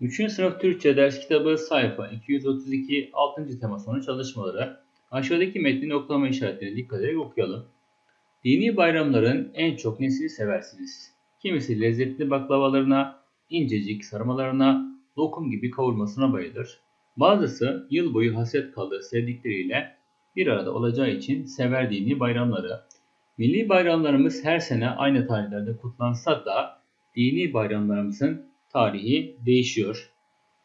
3. sınıf Türkçe ders kitabı sayfa 232 6. tema sonu çalışmaları. Aşağıdaki metnin oklama işaretlerine dikkat ederek okuyalım. Dini bayramların en çok nesini seversiniz? Kimisi lezzetli baklavalarına, incecik sarmalarına, lokum gibi kavurmasına bayılır. Bazısı yıl boyu hasret kaldığı sevdikleriyle bir arada olacağı için sever dini bayramları. Milli bayramlarımız her sene aynı tarihlerde kutlansa da dini bayramlarımızın tarihi değişiyor.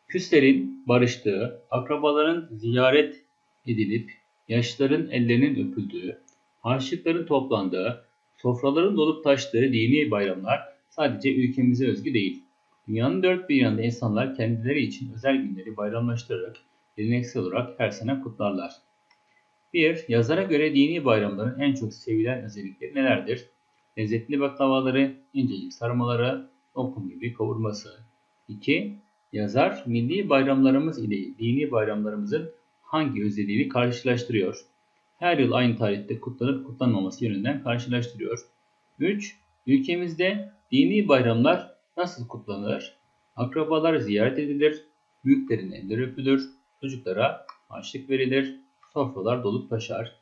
Küslerin barıştığı, akrabaların ziyaret edilip yaşlıların ellerinin öpüldüğü, harçlıkların toplandığı, sofraların dolup taştığı dini bayramlar sadece ülkemize özgü değil. Dünyanın dört bir yanında insanlar kendileri için özel günleri bayramlaştırarak geleneksel olarak her sene kutlarlar. 1. Yazara göre dini bayramların en çok sevilen özellikleri nelerdir? Lezzetli baklavaları, incecik sarmaları, lokum gibi kavurması. 2. Yazar milli bayramlarımız ile dini bayramlarımızın hangi özelliğini karşılaştırıyor? Her yıl aynı tarihte kutlanıp kutlanmaması yönünden karşılaştırıyor. 3. Ülkemizde dini bayramlar nasıl kutlanır? Akrabalar ziyaret edilir, büyüklerin elleri öpülür, çocuklara harçlık verilir, sofralar dolup taşar.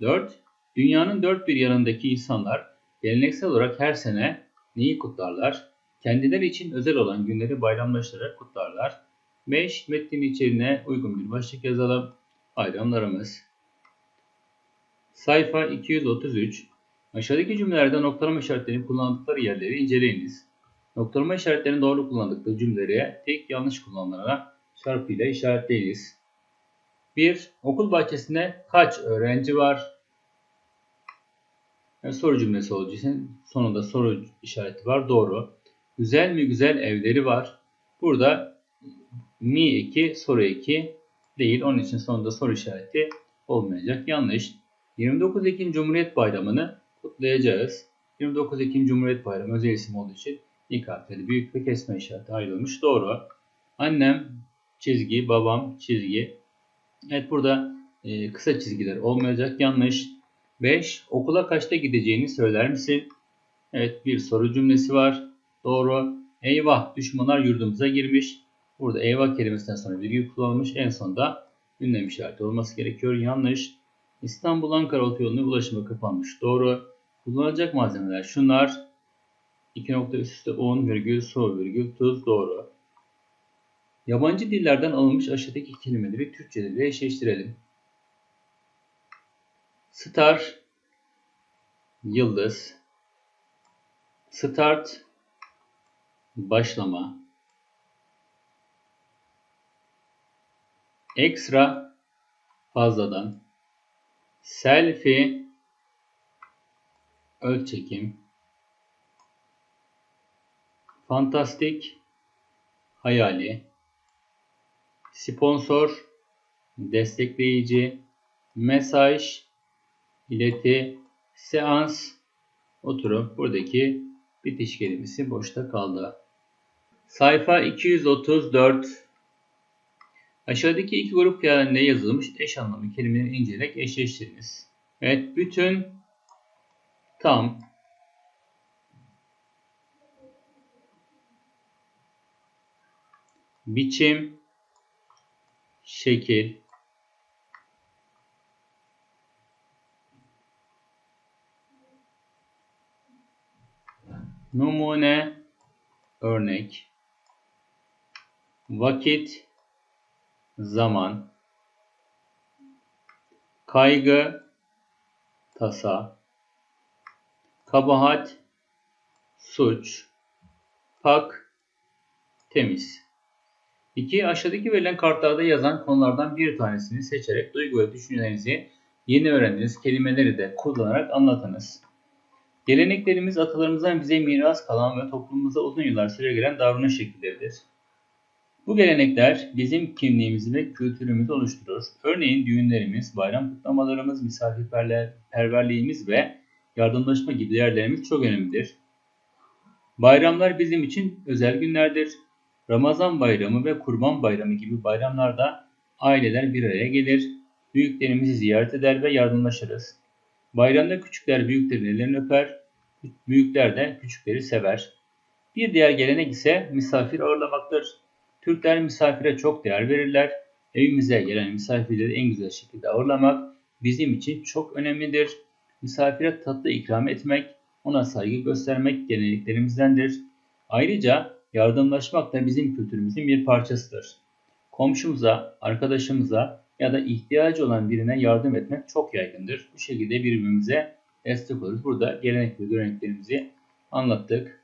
4. Dünyanın dört bir yanındaki insanlar geleneksel olarak her sene neyi kutlarlar? Kendileri için özel olan günleri bayramlaştırarak kutlarlar. 5. Metnin içeriğine uygun bir başlık yazalım. Bayramlarımız. Sayfa 233. Aşağıdaki cümlelerde noktalama işaretlerinin kullandıkları yerleri inceleyiniz. Noktalama işaretlerinin doğru kullandıkları cümlelere tek yanlış kullanılanlara çarpıyla işaretleyiniz. 1. Okul bahçesinde kaç öğrenci var? Yani soru cümlesi olduğu için sonunda soru işareti var. Doğru. Güzel mi güzel evleri var? Burada mi 2 soru 2 değil. Onun için sonunda soru işareti olmayacak. Yanlış. 29 Ekim Cumhuriyet Bayramı'nı kutlayacağız. 29 Ekim Cumhuriyet Bayramı özel isim olduğu için ilk harfleri büyük ve kesme işareti ayrılmış. Doğru. Annem çizgi, babam çizgi. Evet burada e, kısa çizgiler olmayacak. Yanlış. 5. Okula kaçta gideceğini söyler misin? Evet bir soru cümlesi var. Doğru. Eyvah düşmanlar yurdumuza girmiş. Burada eyvah kelimesinden sonra virgül kullanılmış. En sonda ünlem işareti olması gerekiyor. Yanlış. İstanbul Ankara otoyoluna ulaşıma kapanmış. Doğru. Kullanılacak malzemeler şunlar. 2 nokta üst üste virgül, su, virgül, tuz. Doğru. Yabancı dillerden alınmış aşağıdaki kelimeleri Türkçe'de eşleştirelim. Star, yıldız, start, başlama, ekstra, fazladan, selfie, ölçekim, fantastik, hayali, sponsor, destekleyici, mesaj, ileti, seans, oturum. Buradaki bitiş kelimesi boşta kaldı. Sayfa 234 Aşağıdaki iki grup halinde yazılmış? Eş anlamlı kelimeleri inceleyerek eşleştiriniz. Evet, bütün, tam, biçim, şekil, numune, örnek, vakit, zaman, kaygı, tasa, kabahat, suç, pak, temiz. 2. Aşağıdaki verilen kartlarda yazan konulardan bir tanesini seçerek duygu ve düşüncelerinizi yeni öğrendiğiniz kelimeleri de kullanarak anlatınız. Geleneklerimiz atalarımızdan bize miras kalan ve toplumumuza uzun yıllar süregelen davranış şekilleridir. Bu gelenekler bizim kimliğimizi ve kültürümüzü oluşturur. Örneğin düğünlerimiz, bayram kutlamalarımız, misafirperverliğimiz ve yardımlaşma gibi değerlerimiz çok önemlidir. Bayramlar bizim için özel günlerdir. Ramazan bayramı ve kurban bayramı gibi bayramlarda aileler bir araya gelir, büyüklerimizi ziyaret eder ve yardımlaşırız. Bayramda küçükler büyüklerin ellerini öper, büyükler de küçükleri sever. Bir diğer gelenek ise misafir ağırlamaktır. Türkler misafire çok değer verirler. Evimize gelen misafirleri en güzel şekilde ağırlamak bizim için çok önemlidir. Misafire tatlı ikram etmek, ona saygı göstermek geleneklerimizdendir. Ayrıca yardımlaşmak da bizim kültürümüzün bir parçasıdır. Komşumuza, arkadaşımıza ya da ihtiyacı olan birine yardım etmek çok yaygındır. Bu şekilde birbirimize destek oluruz. Burada gelenek ve göreneklerimizi anlattık.